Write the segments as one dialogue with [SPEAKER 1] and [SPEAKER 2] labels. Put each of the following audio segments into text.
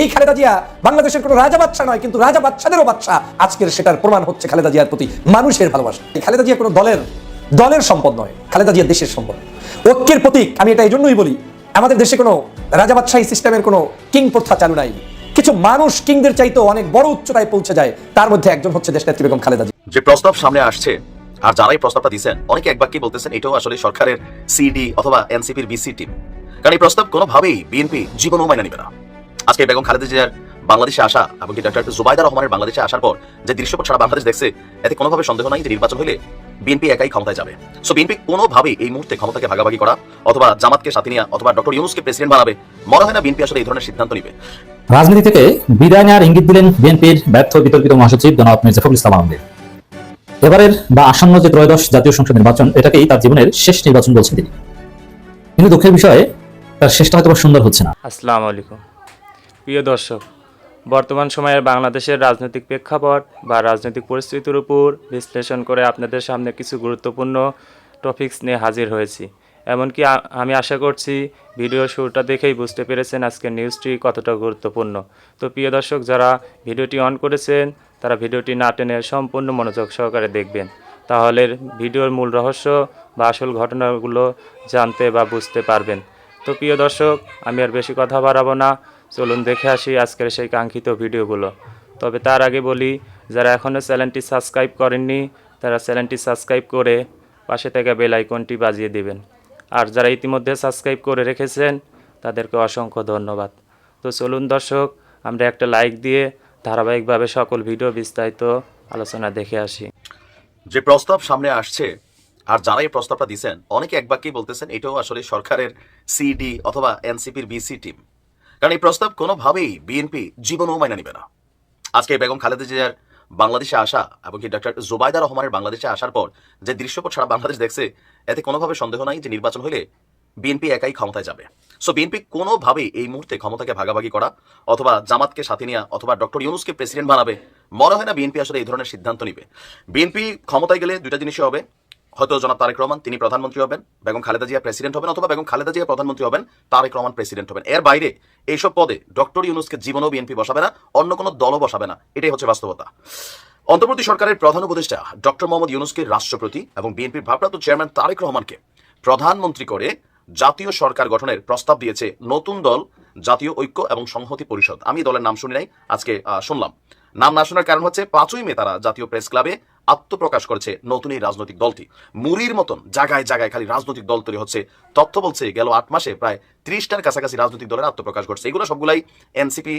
[SPEAKER 1] এই খালেদা জিয়া বাংলাদেশের কোনো রাজা বাচ্চা নয়, কিন্তু রাজা বাচ্চাদেরও বাচ্চা। আজকের সেটার প্রমাণ হচ্ছে খালেদা জিয়ার প্রতি মানুষের ভালোবাসা। খালেদা জিয়া কোনো দলের দলের সম্পদ নয়, খালেদা জিয়া দেশের সম্পদ। ঐক্যের প্রতীক, আমি এটা এই জন্যই বলি, আমাদের দেশে কোনো রাজা বাদশাহী সিস্টেমের কোনো কিং প্রথা চালু নাই। কিছু মানুষ কিংদের চাইতেও অনেক বড় উচ্চতায় পৌঁছে যায়, তার মধ্যে একজন হচ্ছে দেশনেত্রী বেগম খালেদা জিয়া।
[SPEAKER 2] যে প্রস্তাব সামনে আসছে, আর যারাই প্রস্তাবটা দিচ্ছেন অনেকে এক বাক্যে বলতেছেন এটাও আসলে সরকারের সিডি অথবা এনসিপির বিসি টিম কারণ এই প্রস্তাব কোনোভাবেই বিএনপি জীবনও মাইনা নিবে না। আজকে বেগম খালেদা জিয়ার বাংলাদেশে আসা এমনকি ডক্টর জুবাইদা রহমানের বাংলাদেশে আসার পর যে দৃশ্যপট সারা বাংলাদেশ দেখছে এতে কোনোভাবে সন্দেহ নাই যে নির্বাচন হলে বিএনপি একাই ক্ষমতায় যাবে। সো বিএনপি কোনোভাবেই এই মুহূর্তে ক্ষমতাকে ভাগাভাগি করা অথবা জামাতকে সাথে নেওয়া অথবা ডক্টর ইউনুসকে প্রেসিডেন্ট বানাবে মনে হয় না বিএনপি আসলে এই ধরনের সিদ্ধান্ত নিবে।
[SPEAKER 3] রাজনীতি থেকে বিদায় নেওয়ার ইঙ্গিত দিলেন বিএনপির ব্যর্থ বিতর্কিত মহাসচিব জনাব মির্জাফরুল ইসলাম আহমেদ এবারের বা আসন্ন যে ত্রয়োদশ জাতীয় সংসদ নির্বাচন এটাকেই তার জীবনের শেষ নির্বাচন বলছেন তিনি। কিন্তু দুঃখের বিষয়ে তার শেষটা হয়তো বা সুন্দর হচ্ছে না।
[SPEAKER 4] আসসালামু আলাইকুম। প্রিয় দর্শক, বর্তমান সময়ের বাংলাদেশের রাজনৈতিক প্রেক্ষাপট বা রাজনৈতিক পরিস্থিতির উপর বিশ্লেষণ করে আপনাদের সামনে কিছু গুরুত্বপূর্ণ টপিকস নিয়ে হাজির হয়েছি। এমনকি আমি আশা করছি ভিডিও শুরুটা দেখেই বুঝতে পেরেছেন আজকের নিউজটি কতটা গুরুত্বপূর্ণ। তো প্রিয় দর্শক, যারা ভিডিওটি অন করেছেন, তারা ভিডিওটি না টেনে সম্পূর্ণ মনোযোগ সহকারে দেখবেন। তাহলে ভিডিওর মূল রহস্য বা আসল ঘটনাগুলো জানতে বা বুঝতে পারবেন। তো প্রিয় দর্শক, আমি আর বেশি কথা বাড়াবো না। চলুন দেখে আসি আজকের সেই কাঙ্ক্ষিত ভিডিওগুলো। তবে তার আগে বলি, যারা এখনও চ্যানেলটি সাবস্ক্রাইব করেননি, তারা চ্যানেলটি সাবস্ক্রাইব করে পাশে থেকে বেল আইকনটি বাজিয়ে দিবেন। আর যারা ইতিমধ্যে সাবস্ক্রাইব করে রেখেছেন, তাদেরকে অসংখ্য ধন্যবাদ। তো চলুন দর্শক, আমরা একটা লাইক দিয়ে ধারাবাহিকভাবে সকল ভিডিও বিস্তারিত আলোচনা দেখে আসি।
[SPEAKER 2] যে প্রস্তাব সামনে আসছে, আর যারা এই প্রস্তাবটা দিচ্ছেন অনেকে এক বাক্যেই বলতেছেন, এটাও আসলে সরকারের সিডি অথবা এনসিপির বিসি টিম কারণ এই প্রস্তাব কোনোভাবেই বিএনপি জীবনও মাইনা নিবে না। আজকে বেগম খালেদা জিয়ার বাংলাদেশে আসা এবং কি ডক্টর জুবাইদা রহমানের বাংলাদেশে আসার পর যে দৃশ্যপট সারা বাংলাদেশ দেখছে, এতে কোনোভাবে সন্দেহ নাই যে নির্বাচন হলে বিএনপি একাই ক্ষমতায় যাবে। সো বিএনপি কোনোভাবেই এই মুহূর্তে ক্ষমতাকে ভাগাভাগি করা অথবা জামাতকে সাথে নেওয়া অথবা ডক্টর ইউনুসকে প্রেসিডেন্ট বানাবে, মনে হয় না বিএনপি আসলে এই ধরনের সিদ্ধান্ত নিবে। বিএনপি ক্ষমতায় গেলে দুইটা জিনিসই হবে। হয়তো জনাব তারেক রহমান, তিনি প্রধানমন্ত্রী হবেন, বেগম খালেদা জিয়া প্রেসিডেন্ট হবেন অথবা বেগম খালেদা জিয়া প্রধানমন্ত্রী হবেন, তারেক রহমান প্রেসিডেন্ট হবেন। এর বাইরে এইসব পদে ডক্টর ইউনুসকে জীবনও বিএনপি বসাবে না, অন্য কোনো দলও বসাবে না। এটাই হচ্ছে বাস্তবতা। অন্তর্বর্তী সরকারের প্রধান উপদেষ্টা ডক্টর মোহাম্মদ ইউনুসকে রাষ্ট্রপতি এবং বিএনপির ভারপ্রাপ্ত চেয়ারম্যান তারেক রহমানকে প্রধানমন্ত্রী করে জাতীয় সরকার গঠনের প্রস্তাব দিয়েছে নতুন দল, জাতীয় ঐক্য এবং সংহতি পরিষদ। আমি দলের নাম শুনি নাই, আজকে শুনলাম। নাম না শোনার কারণ হচ্ছে পাঁচই মে তারা জাতীয় প্রেস ক্লাবে আত্মপ্রকাশ করেছে নতুন এই রাজনৈতিক দলটি। মুরির মতন জায়গায় জায়গায় খালি রাজনৈতিক দল তৈরি হচ্ছে। তথ্য বলছে, গেল আট মাসে প্রায় ত্রিশটার কাছাকাছি রাজনৈতিক দলের আত্মপ্রকাশ ঘটছে। এগুলো সবগুলাই এনসিপি,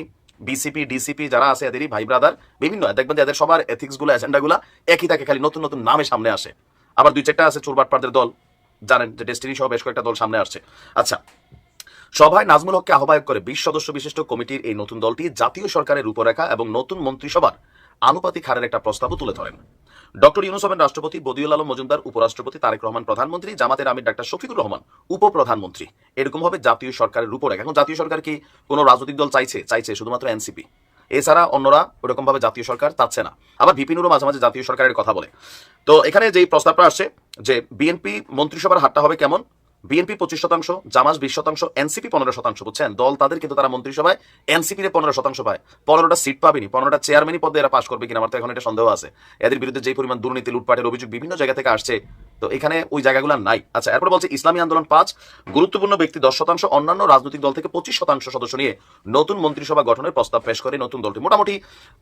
[SPEAKER 2] বিসিপি, ডিসিপি যারা আছে, এদেরই ভাই ব্রাদার বিভিন্ন। দেখবেন যে এদের সবার এথিক্সগুলো এজেন্ডা গুলা একই থাকে খালি নতুন নতুন নামে সামনে আসে। আবার দুই চারটা আছে চুরবাটপাড়দের দল, জানেন যে ডেস্টিনি সহ বেশ কয়েকটা দল সামনে আসছে। আচ্ছা সভায় নাজমুল হককে আহ্বায়ক করে বিশ সদস্য বিশিষ্ট কমিটির এই নতুন দলটি জাতীয় সরকারের রূপরেখা এবং নতুন মন্ত্রিসভার আনুপাতিক হারের একটা প্রস্তাবও তুলে ধরেন। ডক্টর ইউনুস হবেন রাষ্ট্রপতি, বদিউল আলম মজুমদার উপরাষ্ট্রপতি, তারেক রহমান প্রধানমন্ত্রী, জামাতের আমির ডাক্তার শফিকুর রহমান উপপ্রধানমন্ত্রী। এরকম হবে জাতীয় সরকারের রূপরেখা। এখন জাতীয় সরকার কি কোনো রাজনৈতিক দল চাইছে? চাইছে শুধুমাত্র এনসিপি। এছাড়া অন্যরা ওরকমভাবে জাতীয় সরকার চাচ্ছে না। আবার বিপিনুরও মাঝে মাঝে জাতীয় সরকারের কথা বলে। তো এখানে যেই প্রস্তাবটা আসছে যে বিএনপি মন্ত্রিসভার হাতটা হবে কেমন? বিএনপি পঁচিশ শতাংশ জামাজ বিশ শতাংশ, এনসিপি পনেরো শতাংশ, বুঝছেন? দল তাদের কিন্তু তারা মন্ত্রিসভায়, এনসিপি রে পনেরো শতাংশ পায়। পনেরোটা সিট পাবেনি, পনেরোটা চেয়ারম্যানই পদে এরা পাশ করবে কিনা আমার তো এখন এটা সন্দেহ আছে। এদের বিরুদ্ধে যে পরিমাণ দুর্নীতি, লুটপাটের অভিযোগ বিভিন্ন জায়গা থেকে আসছে তো এখানে ওই জায়গাগুলো নাই। আচ্ছা এরপর বলছে, ইসলামী আন্দোলন পাঁচ, গুরুত্বপূর্ণ ব্যক্তি দশ শতাংশ, অন্যান্য রাজনৈতিক দল থেকে পঁচিশ শতাংশ সদস্য নিয়ে নতুন মন্ত্রিসভা গঠনের প্রস্তাব পেশ করে নতুন দলটি। মোটামুটি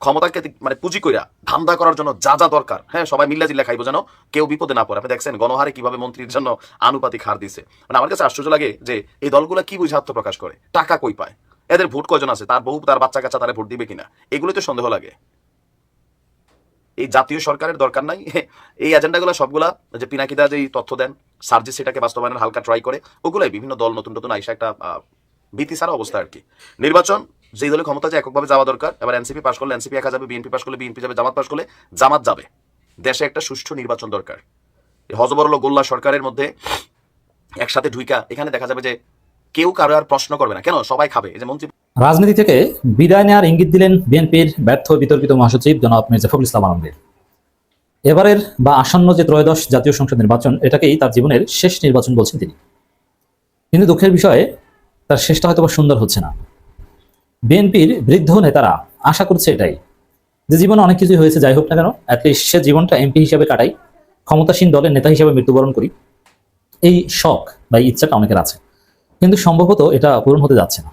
[SPEAKER 2] ক্ষমতাকে মানে পুঁজি কইরা ধান্দা করার জন্য যা যা দরকার হ্যাঁ সবাই মিল্লা জিল্লা খাইবো যেন কেউ বিপদে না পড়ে। আপনি দেখছেন গণহারে কীভাবে মন্ত্রীর জন্য আনুপাতিক হার দিছে। মানে আমার কাছে আশ্চর্য লাগে যে এই দলগুলো কি বুঝে আত্মপ্রকাশ করে? টাকা কই পায়? এদের ভোট কয়জন আছে? তার বহু তার বাচ্চা কাচ্চা তারা ভোট দিবে কিনা? এগুলো তো সন্দেহ লাগে। এই জাতীয় সরকারের দরকার নাই। এই এজেন্ডাগুলো সবগুলা যে পিনাকিদা যেই তথ্য দেন, সার্জিস সেটাকে বাস্তবায়নের হালকা ট্রাই করে, ওগুলাই বিভিন্ন দল, নতুন নতুন আইসা একটা ভীতি ছাড়া অবস্থা আর কি। নির্বাচন, যেই দলের ক্ষমতা যে এককভাবে যাওয়া দরকার, এবার এনসিপি পাশ করলে এনসিপি একা যাবে, বিএনপি পাশ করলে বিএনপি যাবে, জামাত পাশ করলে জামাত যাবে। দেশে একটা সুষ্ঠু নির্বাচন দরকার। হজবরল গোল্লা সরকারের মধ্যে একসাথে ঢুইকা, এখানে দেখা যাবে যে কেউ কারও আর প্রশ্ন করবে না। কেন? সবাই খাবে। এই যে মন্ত্রী
[SPEAKER 3] রাজনীতি থেকে বিদায় নেওয়ার ইঙ্গিত দিলেন বিএনপির ব্যর্থ বিতর্কিত মহাসচিব জনাব মির্জাফরুল ইসলাম আহমেদ এবারের বা আসন্ন যে ত্রয়োদশ জাতীয় সংসদ নির্বাচন, এটাকেই তার জীবনের শেষ নির্বাচন বলছেন তিনি। কিন্তু দুঃখের বিষয়ে তার শেষটা হয়তো সুন্দর হচ্ছে না। বিএনপির বৃদ্ধ নেতারা আশা করছে এটাই, যে জীবনে অনেক কিছুই হয়েছে, যাই হোক না কেন অ্যাটলিস্ট সে জীবনটা এমপি হিসেবে কাটাই, ক্ষমতাসীন দলের নেতা হিসেবে মৃত্যুবরণ করি। এই শখ বা ইচ্ছাটা অনেকের আছে। কিন্তু সম্ভবত এটা পূরণ হতে যাচ্ছে না।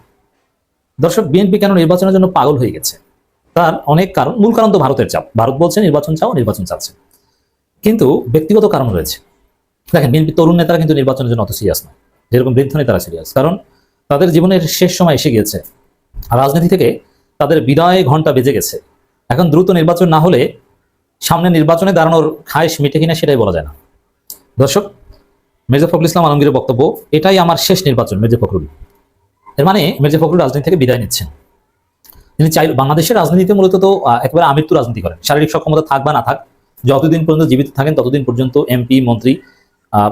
[SPEAKER 3] দর্শক, বিএনপি কেন নির্বাচনের জন্য পাগল হয়ে গেছে? তার অনেক কারণ। মূল কারণ তো ভারতের চাপ। ভারত বলছে, নির্বাচন চাও, নির্বাচন চাচ্ছে। কিন্তু ব্যক্তিগত কারণ রয়েছে। দেখেন, বিএনপি তরুণ নেতারা কিন্তু নির্বাচনের জন্য অত সিরিয়াস নয়। যেরকম বৃদ্ধ নেতারা সিরিয়াস কারণ তাদের জীবনের শেষ সময় এসে গিয়েছে। রাজনীতি থেকে তাদের বিদায় ঘণ্টা বেজে গেছে। এখন দ্রুত নির্বাচন না হলে সামনে নির্বাচনে দাঁড়ানোর খায়েশ মিটে কিনা সেটাই বলা যায় না। দর্শক, মির্জা ফখরুল ইসলাম আলমগীরের বক্তব্য, এটাই আমার শেষ নির্বাচন, মির্জা ফখরুল। এর মানে মির্জা ফখরুল রাজনীতি থেকে বিদায় নিচ্ছেন। তিনি চাই বাংলাদেশের রাজনীতিতে মূলত তো একেবারে আমৃত্যু রাজনীতি করেন। শারীরিক সক্ষমতা থাক বা না থাক, যতদিন পর্যন্ত জীবিত থাকেন, ততদিন পর্যন্ত এমপি মন্ত্রী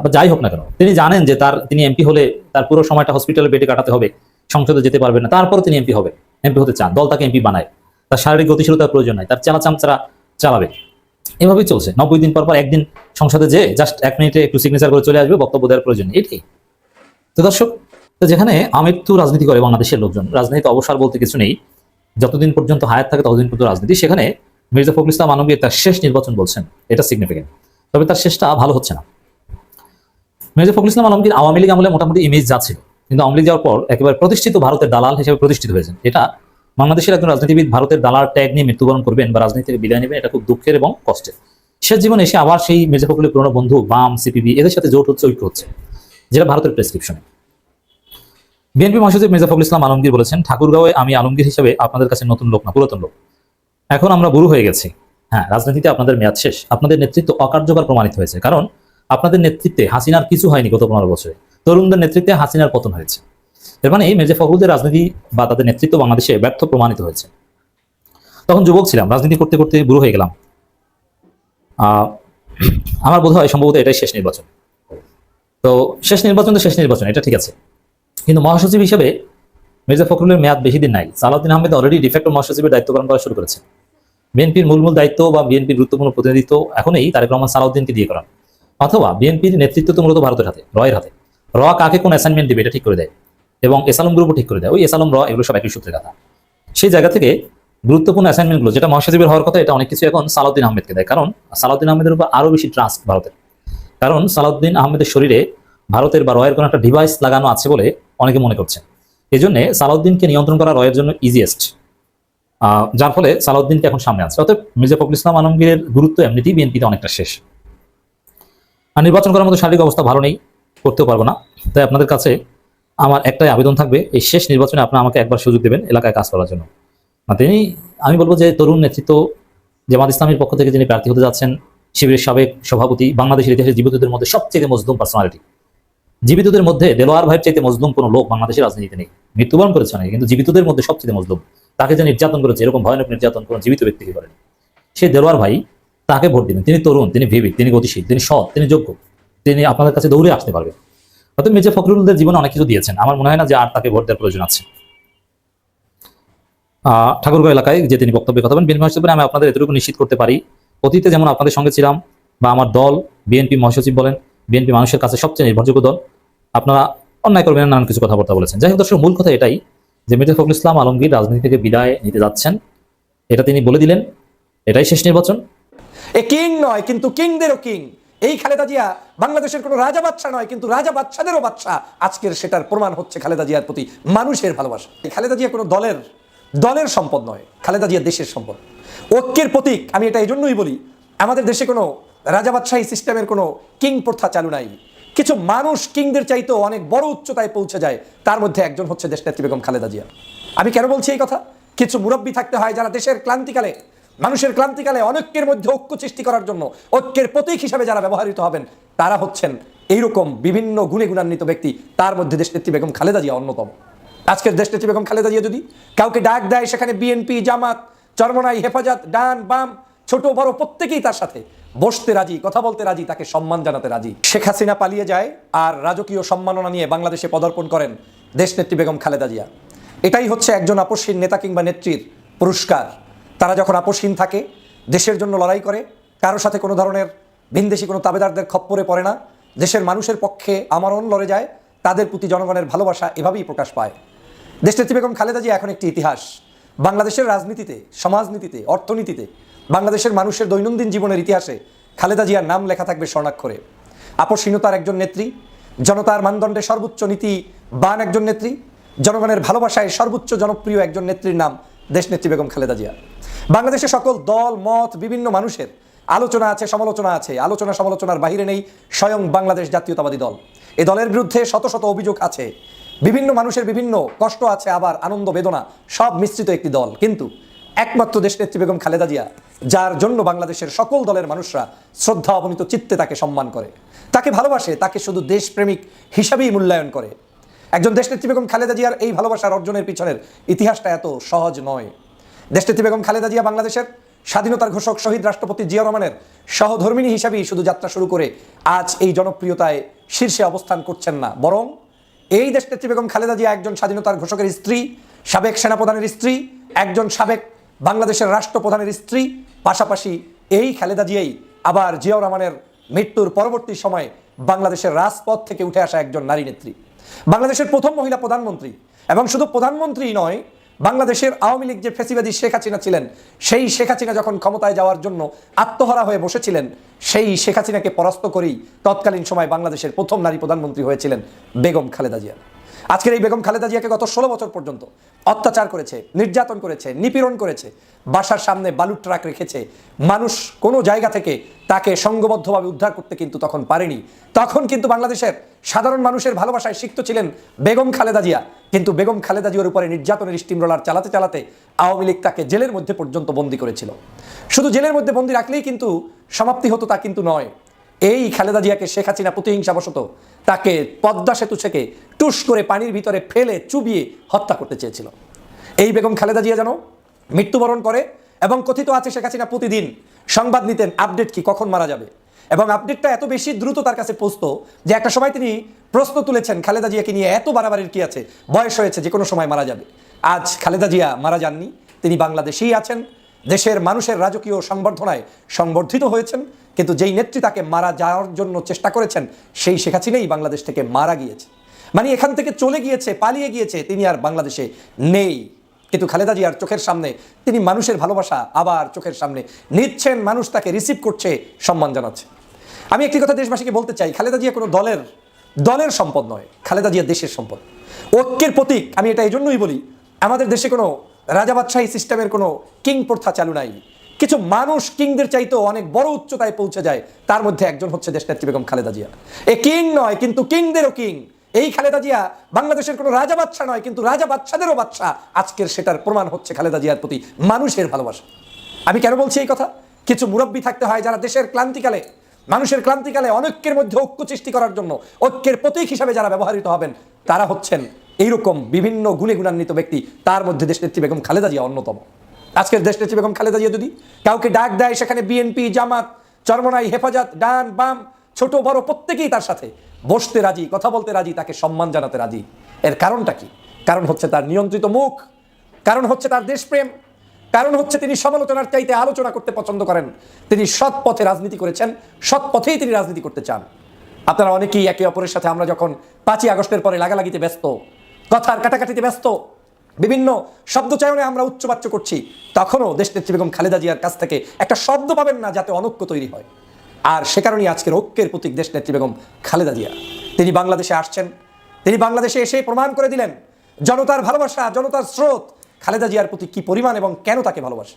[SPEAKER 3] বা যাই হোক না কেন। তিনি জানেন যে তার, তিনি এমপি হলে তার পুরো সময়টা হসপিটালে বেডে কাটাতে হবে, সংসদে যেতে পারবেন না। তারপরও তিনি এমপি হবে এমপি হতে চান, দল তাকে এমপি বানায়। তার শারীরিক গতিশীলতার প্রয়োজন নাই, তার চালা চামচারা চালাবে। এভাবেই চলছে। নব্বই দিন পর পর একদিন সংসদে যে জাস্ট এক মিনিটে একটু সিগনেচার করে চলে আসবে, বক্তব্য দেওয়ার প্রয়োজন এটাই। তো দর্শক তো যেখানে আমৃত্যু রাজনীতি করে বাংলাদেশের লোকজন, রাজনীতিতে অবসর বলতে কিছু নেই। যতদিন পর্যন্ত হায়াত থাকে, ততদিন পর্যন্ত রাজনীতি। সেখানে মির্জা ফখরুল ইসলাম আলমগীর তার শেষ নির্বাচন বলছেন, এটা সিগনিফিকেন্ট তবে তার শেষটা ভালো হচ্ছে না। মির্জা ফখরুল ইসলাম আলমগীর আওয়ামী লীগ আমলে মোটামুটি ইমেজ যা ছিল, কিন্তু আওয়ামী লীগ যাওয়ার পর একেবারে প্রতিষ্ঠিত ভারতের দালাল হিসেবে প্রতিষ্ঠিত হয়েছেন। এটা বাংলাদেশের একজন রাজনীতিবিদ ভারতের দালাল ট্যাগ নিয়ে মৃত্যুবরণ করবেন বা রাজনীতি থেকে বিদায় নেবেন, এটা খুব দুঃখের এবং কষ্টের। শেষ জীবনে এসে আবার সেই মির্জা ফখরুলের পুরনো বন্ধু, বাম, সিপিবি, এদের সাথে জোট হচ্ছে, ঐক্য হচ্ছে, যেটা ভারতের প্রেসক্রিপশনে বিএনপি মহাসচিব মির্জা ফখরুল ইসলাম আলমগীর বলেছেন, ঠাকুরগাঁওয়ে আমি আলমগীর হিসেবে আপনাদের কাছে নতুন লোক না, পুরাতন লোক। এখন আমরা বুড়ো হয়ে গেছি। হ্যাঁ রাজনীতিতে আপনাদের মেয়াদ শেষ। আপনাদের নেতৃত্ব অকার্যকর প্রমাণিত হয়েছে। কারণ আপনাদের নেতৃত্বে হাসিনার কিছু হয়নি গত পনেরো বছরে। তরুণদের নেতৃত্বে হাসিনার পতন হয়েছে। এর মানে মির্জা ফখরুলদের রাজনীতি বা তাদের নেতৃত্ব বাংলাদেশে ব্যর্থ প্রমাণিত হয়েছে। তখন যুবক ছিলাম, রাজনীতি করতে করতে বুড়ো হয়ে গেলাম। আমার বোধ হয় সম্ভবত এটাই শেষ নির্বাচন। তো শেষ নির্বাচন তো শেষ নির্বাচন, এটা ঠিক আছে। কিন্তু মহাসচিব হিসেবে মির্জা ফখরুলের মেয়াদ বেশি দিন নাই। Salahuddin Ahmed already de facto মহাসচিবের দায়িত্ব পালন করা শুরু করেছে বিএনপির মূল মূল দায়িত্ব বা বিএনপির গুরুত্বপূর্ণ প্রতিনিধিত্ব এখনই তারেক রহমান সালাউদ্দিনকে দিয়ে করান। অথবা বিএনপির নেতৃত্ব তো মূলত ভারতের হাতে, রয়ের হাতে। র কাকে কোন অ্যাসাইনমেন্ট দিবে এটা ঠিক করে দেয় এবং এসালম গ্রুপও ঠিক করে দেয়। ওই এসালম, র এগুলো সব একই সূত্রে কথা। সেই জায়গা থেকে গুরুত্বপূর্ণ অ্যাসাইনমেন্টগুলো যেটা মহাসচিবের হওয়ার কথা, এটা অনেক কিছু এখন সালাউদ্দিন আহমেদকে দেয়। কারণ সালাউদ্দিন আহমেদের উপর আরও বেশি ট্রাস্ট ভারতের। কারণ সালাউদ্দিন আহমেদের শরীরে ভারতের বা রয়ের কোনো একটা ডিভাইস লাগানো আছে বলে অনেকে মনে করছেন। এই জন্য সালাউদ্দিনকে নিয়ন্ত্রণ করা রয়ের জন্য ইজিয়েস্ট যার ফলে সালাউদ্দিনকে এখন সামনে আছে। অতএব মির্জা ফখরুল ইসলাম আলমগীরের গুরুত্ব এমনিতেই বিএনপিতে অনেকটা শেষ। আর নির্বাচন করার মতো শারীরিক অবস্থা ভালো নেই, করতেও পারব না। তাই আপনাদের কাছে আমার একটাই আবেদন থাকবে, এই শেষ নির্বাচনে আপনারা আমাকে একবার সুযোগ দেবেন এলাকায় কাজ করার জন্য। তিনি, আমি বলব যে তরুণ নেতৃত্ব, জামাত ইসলামের পক্ষ থেকে যিনি প্রার্থী হতে যাচ্ছেন, শিবিরের সাবেক সভাপতি, বাংলাদেশের ইতিহাসে জীবিতদের মধ্যে সবচেয়ে মজলুম পার্সোনালিটি জীবিতদের মধ্যে দেলোয়ার ভাইয়ের চাইতে মজলুম কোনো লোক বাংলাদেশের রাজনীতিতে নেই। মৃত্যুবরণ করেছে অনেকে, কিন্তু জীবিতদের মধ্যে সবচেয়ে মজলুম, তাকে যে নির্যাতন করেছে, এরকম ভয়ানক নির্যাতন কোনো জীবিত ব্যক্তিকে করেন? সে দেলোয়ার ভাই তাকে ভোট দিবেন। তিনি তরুণ, তিনি ভিবিক তিনি গতিশীল, তিনি সৎ, তিনি যোগ্য, তিনি আপনাদের কাছে দৌড়ে আসতে পারবেন। হয়তো মির্জা ফখরুলদের জীবনে অনেক কিছু দিয়েছেন। আমার মনে হয় না যে আর তাকে ভোট দেওয়ার প্রয়োজন আছে। ঠাকুরগাঁও এলাকায় যে তিনি বক্তব্যে কথা বলেন, বিএনপি মহাসচিব আমি আপনাদের এতটুকু নিশ্চিত করতে পারি। অতীতে যেমন আপনাদের সঙ্গে ছিলাম বা আমার দল, বিএনপি মহাসচিব বলেন বিএনপি মানুষের কাছে সবচেয়ে নির্ভরযোগ্য দল। আপনারা অন্যায় করবেন নানান কিছু কথাবার্তা বলেছেন। যাই হোক দর্শক, মূল কথা এটাই যে মির্জা ফখরুল ইসলাম আলমগীর রাজনীতি থেকে বিদায় নিতে যাচ্ছেন। এটা তিনি বলে দিলেন। এটাই শেষ নির্বাচন।
[SPEAKER 1] এ কিং নয়, কিন্তু কিংদেরও কিং। এই খালেদা জিয়া বাংলাদেশের কোনো রাজা বাচ্চা নয়, কিন্তু রাজা বাচ্চাদেরও বাচ্চা আজকের সেটার প্রমাণ হচ্ছে খালেদা জিয়ার প্রতি মানুষের ভালোবাসা। খালেদা জিয়া কোনো দলের দলের সম্পদ নয়, খালেদা জিয়া দেশের সম্পদ। ঐক্যের প্রতীক, আমি এটা এই জন্যই বলি, আমাদের দেশে কোনো রাজা বাদশাহী সিস্টেমের কোনো কিং প্রথা চালু নাই। কিছু মানুষ কিংদের চাইতেও অনেক বড় উচ্চতায় পৌঁছে যায়, তার মধ্যে একজন হচ্ছে দেশনেত্রী বেগম খালেদা জিয়া। আমি কেন বলছি এই কথা? কিছু মুরব্বী থাকতে হয় যারা দেশের ক্লান্তিকালে, মানুষের ক্লান্তিকালে অনৈক্যের মধ্যে ঐক্য সৃষ্টি করার জন্য ঐক্যের প্রতীক হিসাবে যারা ব্যবহৃত হবেন, তারা হচ্ছেন এইরকম বিভিন্ন গুণে গুণান্বিত ব্যক্তি, তার মধ্যে দেশনেত্রী বেগম খালেদা জিয়া অন্যতম। আজকের দেশনেত্রী বেগম খালেদা জিয়া যদি কাউকে ডাক দেয়, সেখানে বিএনপি, জামাত, চরমনাই, হেফাজত, ডান, বাম, ছোট, বড় প্রত্যেকেই তার সাথে। বসতে রাজি, কথা বলতে রাজি, তাকে সম্মান জানাতে রাজি। শেখ হাসিনা পালিয়ে যায় আর রাজকীয় সম্মাননা নিয়ে বাংলাদেশে পদার্পণ করেন দেশনেত্রী বেগম খালেদা জিয়া। এটাই হচ্ছে একজন আপসহীন নেতা কিংবা নেত্রীর পুরস্কার। তারা যখন আপসহীন থাকে, দেশের জন্য লড়াই করে কারোর সাথে কোনো ধরনের ভিনদেশি কোনো তাবেদারদের খপ্পরে পড়ে না, দেশের মানুষের পক্ষে আমরণ লড়ে যায়, তাদের প্রতি জনগণের ভালোবাসা এভাবেই প্রকাশ পায়। দেশনেত্রী বেগম খালেদা জিয়া এখন একটি ইতিহাস। বাংলাদেশের রাজনীতিতে, সমাজনীতিতে, অর্থনীতিতে বাংলাদেশের মানুষের দৈনন্দিন জীবনের ইতিহাসে খালেদা জিয়ার নাম লেখা থাকবে স্বর্ণাক্ষরে। আপসহীনতার একজন নেত্রী, জনতার মানদণ্ডে সর্বোচ্চ নীতি, বান একজন নেত্রী, জনগণের ভালোবাসায় সর্বোচ্চ জনপ্রিয় একজন নেত্রীর নাম দেশনেত্রী বেগম খালেদা জিয়া। বাংলাদেশের সকল দল, মত, বিভিন্ন মানুষের আলোচনা আছে, সমালোচনা আছে। আলোচনা সমালোচনার বাহিরে নেই স্বয়ং বাংলাদেশ জাতীয়তাবাদী দল। এই দলের বিরুদ্ধে শত শত অভিযোগ আছে। বিভিন্ন মানুষের বিভিন্ন কষ্ট আছে, আবার আনন্দ, বেদনা সব মিশ্রিত একটি দল। কিন্তু একমাত্র দেশনেত্রী বেগম খালেদা জিয়া, যার জন্য বাংলাদেশের সকল দলের মানুষরা শ্রদ্ধা অবনীত চিত্তে তাকে সম্মান করে। তাকে ভালোবাসে, তাকে শুধু দেশপ্রেমিক হিসাবেই মূল্যায়ন করে। একজন দেশনেত্রী বেগম খালেদা জিয়ার এই ভালোবাসার অর্জনের পিছনের ইতিহাসটা এত সহজ নয়। দেশনেত্রী বেগম খালেদা জিয়া বাংলাদেশের স্বাধীনতার ঘোষক শহীদ রাষ্ট্রপতি জিয়া রহমানের সহধর্মিনী হিসাবেই শুধু যাত্রা শুরু করে আজ এই জনপ্রিয়তায় শীর্ষে অবস্থান করছেন না। বরং এই দেশনেত্রী বেগম খালেদা জিয়া একজন স্বাধীনতার ঘোষকের স্ত্রী, সাবেক সেনাপ্রধানের স্ত্রী, একজন সাবেক বাংলাদেশের রাষ্ট্রপ্রধানের স্ত্রী, পাশাপাশি এই খালেদা জিয়াই আবার জিয়াউর রহমানের মৃত্যুর পরবর্তী সময়ে বাংলাদেশের রাজপথ থেকে উঠে আসা একজন নারী নেত্রী। বাংলাদেশের প্রথম মহিলা প্রধানমন্ত্রী এবং শুধু প্রধানমন্ত্রী নয়, বাংলাদেশের আওয়ামী লীগ যে ফেসিবাদী শেখ হাসিনা ছিলেন, সেই শেখ হাসিনা যখন ক্ষমতায় যাওয়ার জন্য আত্মহারা হয়ে বসেছিলেন, সেই শেখ হাসিনাকে পরাস্ত করেই তৎকালীন সময় বাংলাদেশের প্রথম নারী প্রধানমন্ত্রী হয়েছিলেন বেগম খালেদা জিয়া। আজকের এই বেগম খালেদা জিয়াকে গত ষোলো বছর পর্যন্ত অত্যাচার করেছে, নির্যাতন করেছে, নিপীড়ন করেছে, বাসার সামনে বালু ট্রাক রেখেছে, মানুষ কোনো জায়গা থেকে তাকে সংঘবদ্ধভাবে উদ্ধার করতে কিন্তু তখন পারেনি। তখন কিন্তু বাংলাদেশের সাধারণ মানুষের ভালোবাসায় সিক্ত ছিলেন বেগম খালেদা জিয়া। কিন্তু বেগম খালেদা জিয়ার উপরে নির্যাতনের স্টিম রোলার চালাতে চালাতে আওয়ামী লীগ তাকে জেলের মধ্যে পর্যন্ত বন্দি করেছিল। শুধু জেলের মধ্যে বন্দি রাখলেই কিন্তু সমাপ্তি হতো তা কিন্তু নয়। এই খালেদা জিয়াকে শেখ হাসিনা প্রতিহিংসাবশত তাকে পদ্মা সেতু থেকে টুস করে পানির ভিতরে ফেলে চুবিয়ে হত্যা করতে চেয়েছিল। এই বেগম খালেদা জিয়া যেন মৃত্যুবরণ করে এবং কথিত আছে শেখ হাসিনা প্রতিদিন সংবাদ নিতেন আপডেট কি, কখন মারা যাবে। এবং আপডেটটা এত বেশি দ্রুত তার কাছে পৌঁছত যে একটা সময় তিনি প্রশ্ন তুলেছেন, খালেদা জিয়াকে নিয়ে এত বাড়াবাড়ির কি আছে, বয়স হয়েছে, যে কোনো সময় মারা যাবে। আজ খালেদা জিয়া মারা যাননি, তিনি বাংলাদেশেই আছেন, দেশের মানুষের রাজকীয় সংবর্ধনায় সংবর্ধিত হয়েছেন, কিন্তু যেই নেত্রী তাকে মারা যাওয়ার জন্য চেষ্টা করেছেন, সেই শেখ হাসিনাই বাংলাদেশ থেকে মারা গিয়েছে। মানে এখান থেকে চলে গিয়েছে, পালিয়ে গিয়েছে, তিনি আর বাংলাদেশে নেই। কিন্তু খালেদা জিয়ার চোখের সামনে, তিনি মানুষের ভালোবাসা আবার চোখের সামনে নিচ্ছেন, মানুষ তাকে রিসিভ করছে, সম্মান জানাচ্ছে। আমি একটি কথা দেশবাসীকে বলতে চাই, খালেদা জিয়া কোনো দলের দলের সম্পদ নয়, খালেদা জিয়া দেশের সম্পদ। ঐক্যের প্রতীক, আমি এটা এই জন্যই বলি, আমাদের দেশে কোনো রাজাবাদশাহী সিস্টেমের কোনো কিং প্রথা চালু নাই। কিছু মানুষ কিংদের চাইতেও অনেক বড় উচ্চতায় পৌঁছে যায়, তার মধ্যে একজন হচ্ছে দেশনেত্রী বেগম খালেদা জিয়া। এ কিং নয়, কিন্তু কিংদেরও কিং। এই খালেদা জিয়া বাংলাদেশের কোনো রাজা বাচ্চা নয়, কিন্তু রাজা বাচ্চাদেরও বাচ্চা আজকের সেটার প্রমাণ হচ্ছে খালেদা জিয়ার প্রতি মানুষের ভালোবাসা। আমি কেন বলছি এই কথা? কিছু মুরব্বী থাকতে হয় যারা দেশের ক্লান্তিকালে, মানুষের ক্লান্তিকালে অনৈক্যের মধ্যে ঐক্য সৃষ্টি করার জন্য ঐক্যের প্রতীক হিসাবে যারা ব্যবহৃত হবেন, তারা হচ্ছেন এইরকম বিভিন্ন গুণে গুণান্বিত ব্যক্তি, তার মধ্যে দেশনেত্রী বেগম খালেদা জিয়া অন্যতম। আজকের দেশনেত্রী বেগম খালেদা জিয়া যদি কাউকে ডাক দেয়, সেখানে বিএনপি, জামাত, চরমনাই, হেফাজত, ডান, বাম, ছোট, বড়, প্রত্যেকেই তার সাথে। বসতে রাজি, কথা বলতে রাজি, তাকে সম্মান জানাতে রাজি। এর কারণটা কি? কারণ হচ্ছে তার নিয়ন্ত্রিত মুখ, কারণ হচ্ছে তার দেশপ্রেম, কারণ হচ্ছে তিনি সমালোচনার চাইতে আলোচনা করতে পছন্দ করেন। তিনি সৎ পথে রাজনীতি করেছেন, সৎ পথেই তিনি রাজনীতি করতে চান। আপনারা অনেকেই একে অপরের সাথে আমরা যখন পাঁচই আগস্টের পরে লাগালাগিতে ব্যস্ত, কথার কাটাকাটিতে ব্যস্ত, বিভিন্ন শব্দ চায়নে আমরা উচ্চবাচ্য করছি, তখনও দেশনেত্রী বেগম খালেদা জিয়ার কাছ থেকে একটা শব্দ পাবেন না যাতে অনৈক্য তৈরি হয়। আর সে কারণেই আজকের ঐক্যের প্রতীক দেশ নেত্রী বেগম খালেদা জিয়া। তিনি বাংলাদেশে আসছেন, তিনি বাংলাদেশে এসে প্রমাণ করে দিলেন জনতার ভালোবাসা, জনতার স্রোত। খালেদা জিয়ার প্রতি কি পরিমাণ এবং কেন তাকে ভালোবাসে?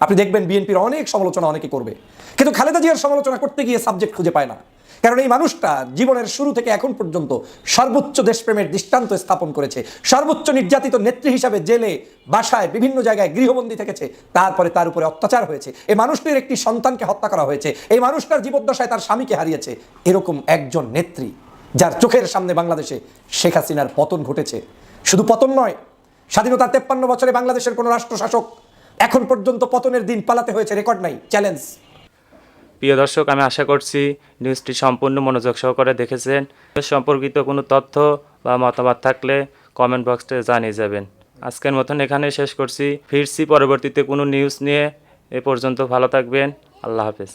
[SPEAKER 1] আপনি দেখবেন বিএনপির অনেক সমালোচনা অনেকে করবে। কিন্তু খালেদা জিয়ার সমালোচনা করতে গিয়ে সাবজেক্ট খুঁজে পায় না। কারণ এই মানুষটা জীবনের শুরু থেকে এখন পর্যন্ত সর্বোচ্চ দেশপ্রেমের দৃষ্টান্ত স্থাপন করেছে, সর্বোচ্চ নির্যাতিত নেত্রী হিসাবে জেলে, বাসায়, বিভিন্ন জায়গায় গৃহবন্দী থেকেছে, তারপরে তার উপরে অত্যাচার হয়েছে। এই মানুষটির একটি সন্তানকে হত্যা করা হয়েছে, এই মানুষটার জীবদ্দশায় তার স্বামীকে হারিয়েছে। এরকম একজন নেত্রী যার চোখের সামনে বাংলাদেশে শেখ হাসিনার পতন ঘটেছে। শুধু পতন নয়, স্বাধীনতার তেপ্পান্ন বছরে বাংলাদেশের কোনো রাষ্ট্র শাসক এখন পর্যন্ত পতনের দিন পালাতে হয়েছে, রেকর্ড নাই, চ্যালেঞ্জ।
[SPEAKER 4] প্রিয় দর্শক, আমি আশা করছি নিউজটি সম্পূর্ণ মনোযোগ সহকারে দেখেছেন। সম্পর্কিত কোনো তথ্য বা মতামত থাকলে কমেন্ট বক্সে জানিয়ে যাবেন। আজকের মতন এখানে শেষ করছি। ফিরছি পরবর্তীতে কোনো নিউজ নিয়ে। এ পর্যন্ত ভালো থাকবেন। আল্লাহ হাফেজ।